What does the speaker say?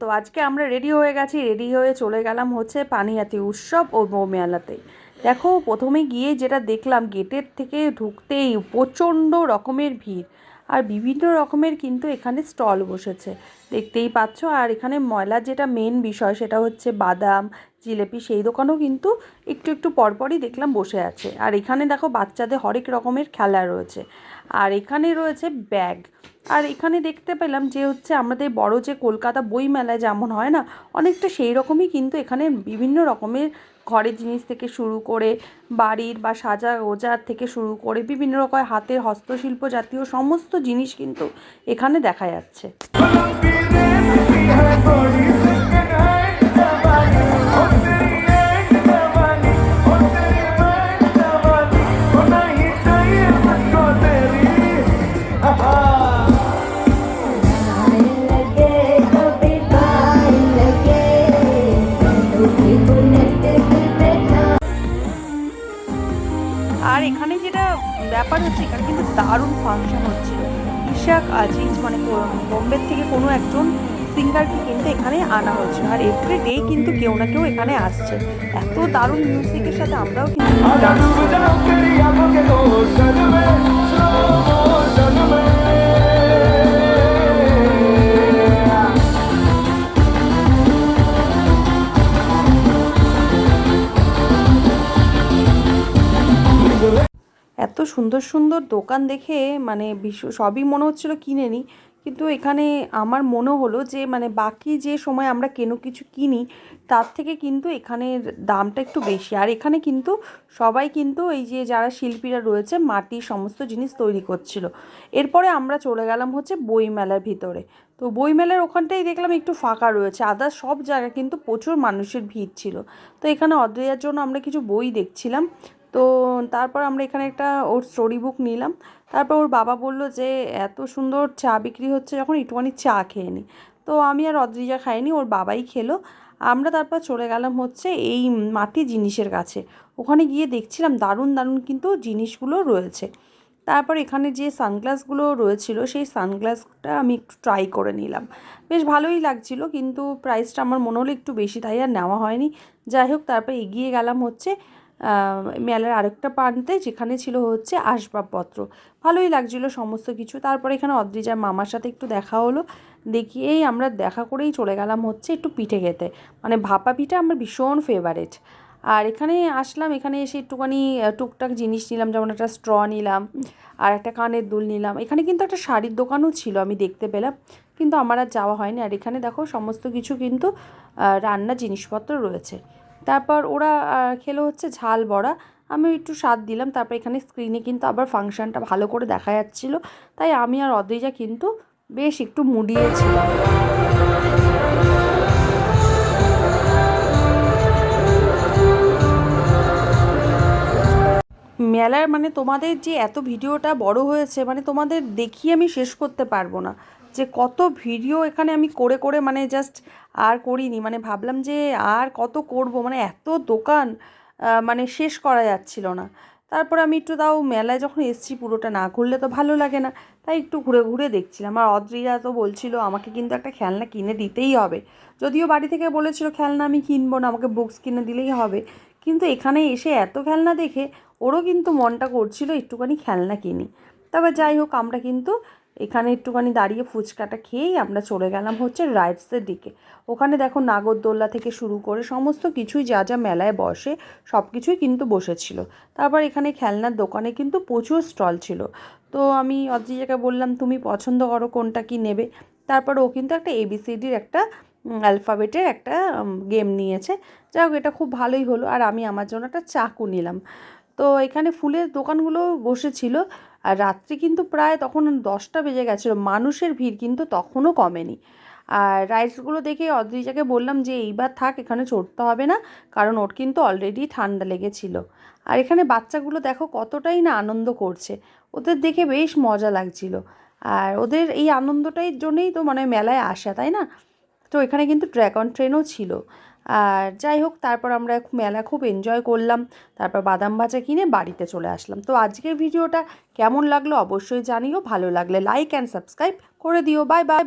তো আজকে আমরা রেডি হয়ে গেছি, রেডি হয়ে চলে গেলাম হচ্ছে পানিহাতি উৎসব ও মেলাতে দেখো, প্রথমে গিয়ে যেটা দেখলাম, গেটের থেকে ঢুকতেই প্রচণ্ড রকমের ভিড়। আর বিভিন্ন রকমের কিন্তু এখানে স্টল বসেছে। দেখতেই পাচ্ছ, আর এখানে ময়লার যেটা মেন বিষয়, সেটা হচ্ছে বাদাম, জিলেপি, সেই দোকানও কিন্তু একটু একটু পরপরই দেখলাম বসে আছে। আর এখানে দেখো, বাচ্চাদের হরেক রকমের খেলা রয়েছে। আর এখানে রয়েছে ব্যাগ। আর এখানে দেখতে পেলাম যে হচ্ছে আমাদের বড় যে কলকাতা বই মেলায় যেমন হয় না, অনেকটা সেই রকমই কিন্তু এখানে বিভিন্ন রকমের ঘরের জিনিস থেকে শুরু করে, বাড়ির বা সাজা গোজার থেকে শুরু করে বিভিন্ন রকম হাতের হস্তশিল্প জাতীয় সমস্ত জিনিস কিন্তু এখানে দেখা যাচ্ছে। এখানে যেটা ব্যাপার হচ্ছে, এখানে কিন্তু দারুণ ফাংশন হচ্ছে। ইশাক আজিজ মানে বোম্বে বোম্বের থেকে কোনো একজন সিঙ্গারকে কিন্তু এখানে আনা হচ্ছে। আর এভরি ডে কিন্তু কেউ না কেউ এখানে আসছে। এত দারুণ মিউজিকের সাথে আমরাও কিন্তু সুন্দর সুন্দর দোকান দেখে মানে বিশ্ব সবই মনে হচ্ছিল কিনে নিই কিন্তু এখানে আমার মনে হলো যে মানে বাকি যে সময় আমরা কেন কিছু কিনি, তার থেকে কিন্তু এখানের দামটা একটু বেশি। আর এখানে কিন্তু সবাই কিন্তু এই যে যারা শিল্পীরা রয়েছে মাটির সমস্ত জিনিস তৈরি করছিল। এরপরে আমরা চলে গেলাম হচ্ছে বইমেলার ভিতরে। তো বইমেলার ওখানটাই দেখলাম একটু ফাঁকা রয়েছে। আদার সব জায়গা কিন্তু প্রচুর মানুষের ভিড় ছিল। তো এখানে অদ্রিয়ার জন্য আমরা কিছু বই দেখছিলাম। তো তারপর আমরা এখানে একটা ওর স্টোরি বুক নিলাম। তারপর ওর বাবা বলল যে, এত সুন্দর চা বিক্রি হচ্ছে যখন একটুখানি চা খেয়ে নিই তো আমি আর অদ্রিজা খাইনি, ওর বাবাই খেলো। আমরা তারপর চলে গেলাম হচ্ছে এই মাটি জিনিসের কাছে। ওখানে গিয়ে দেখছিলাম দারুণ দারুণ কিন্তু জিনিসগুলো রয়েছে। তারপর এখানে যে সানগ্লাসগুলো রয়েছিল, সেই সানগ্লাসটা আমি একটু ট্রাই করে নিলাম। বেশ ভালোই লাগছিল কিন্তু প্রাইসটা আমার মনে হলো একটু বেশি তাই আর নেওয়া হয়নি। যাই হোক, তারপর এগিয়ে গেলাম হচ্ছে মেলার আরেকটা প্রান্তে যেখানে ছিল হচ্ছে আসবাবপত্র। ভালোই লাগছিল সমস্ত কিছু। তারপরে এখানে অদ্রিজার মামার সাথে একটু দেখা হলো। দেখিয়েই আমরা দেখা করেই চলে গেলাম হচ্ছে একটু পিঠে খেতে। মানে ভাপা পিঠা আমার ভীষণ ফেভারেট আর এখানে আসলাম এখানে এসে একটুখানি টুকটাক জিনিস নিলাম যেমন একটা স্ট্র নিলাম আর একটা কানের দুল নিলাম। এখানে কিন্তু একটা শাড়ির দোকানও ছিল আমি দেখতে পেলাম। কিন্তু আমার আর যাওয়া হয়নি। আর এখানে দেখো সমস্ত কিছু কিন্তু আহ, রান্নার জিনিসপত্র রয়েছে। তারপর ওরা খেলো হচ্ছে ঝাল বড়া। আমি একটু স্বাদ দিলাম, তারপর এখানে স্ক্রিনে কিন্তু আবার ফাংশানটা ভালো করে দেখা যাচ্ছিল। তাই আমি আর অদ্রিজা কিন্তু বেশ একটু মুডিয়েছিলাম মেলার মানে তোমাদের যে এত ভিডিওটা বড় হয়েছে মানে তোমাদের দেখিয়ে আমি শেষ করতে পারব না। যে কত ভিডিও এখানে আমি করে করে মানে জাস্ট আর করিনি মানে ভাবলাম যে আর কত করব মানে এত দোকান মানে শেষ করা যাচ্ছিল না। তারপর আমি একটু তাও মেলায় যখন এসেছি পুরোটা না ঘুরলে তো ভালো লাগে না, তাই একটু ঘুরে ঘুরে দেখছিলাম। আর অদ্রিজা তো বলছিল, আমাকে কিন্তু একটা খেলনা কিনে দিতেই হবে। যদিও বাড়ি থেকে বলেছিল, খেলনা আমি কিনবো না, আমাকে বুকস কিনে দিলেই হবে। এখানে এসে এত খেলনা দেখে ওরও কিন্তু মনটা করছিল একটুখানি খেলনা কিনি। তবে যাই হোক, আমরা কিন্তু এখানে একটুখানি দাঁড়িয়ে ফুচকাটা খেয়েই আমরা চলে গেলাম হচ্ছে রাইডসের দিকে। ওখানে দেখো নাগরদোল্লা থেকে শুরু করে সমস্ত কিছুই যা যা মেলায় বসে সব কিছুই কিন্তু বসেছিল। তারপর এখানে খেলনার দোকানে কিন্তু প্রচুর স্টল ছিল। তো আমি অদ্রিজাকে বললাম, তুমি পছন্দ করো কোনটা কি নেবে? তারপর ও কিন্তু একটা এবিসিডির একটা অ্যালফাবেটের একটা গেম নিয়েছে। যাই হোক, এটা খুব ভালোই হলো। আর আমি আমার জন্য একটা চাকু নিলাম। তো এখানে ফুলের দোকানগুলো বসেছিল। আর রাত্রি কিন্তু প্রায় তখন দশটা বেজে গেছিল। মানুষের ভিড় কিন্তু তখনও কমেনি। আর রাইসগুলো দেখে অদ্রিজাকে বললাম যে, এইবার থাক, এখানে চড়তে হবে না। কারণ ওর কিন্তু অলরেডি ঠান্ডা লেগেছিল। আর এখানে বাচ্চাগুলো দেখো কতটাই না আনন্দ করছে। ওদের দেখে বেশ মজা লাগছিল। আর ওদের এই আনন্দটাই জন্যই তো মানে মেলায় আসা, তাই না? তো এখানে কিন্তু ড্র্যাগন ট্রেনও ছিল। আর যাই হোক, তারপর আমরা মেলা খুব এনজয় করলাম। তারপর বাদাম ভাজা কিনে বাড়িতে চলে আসলাম। তো আজকের ভিডিওটা কেমন লাগল অবশ্যই জানিও। ভালো লাগলে লাইক অ্যান্ড সাবস্ক্রাইব করে দিও। Bye bye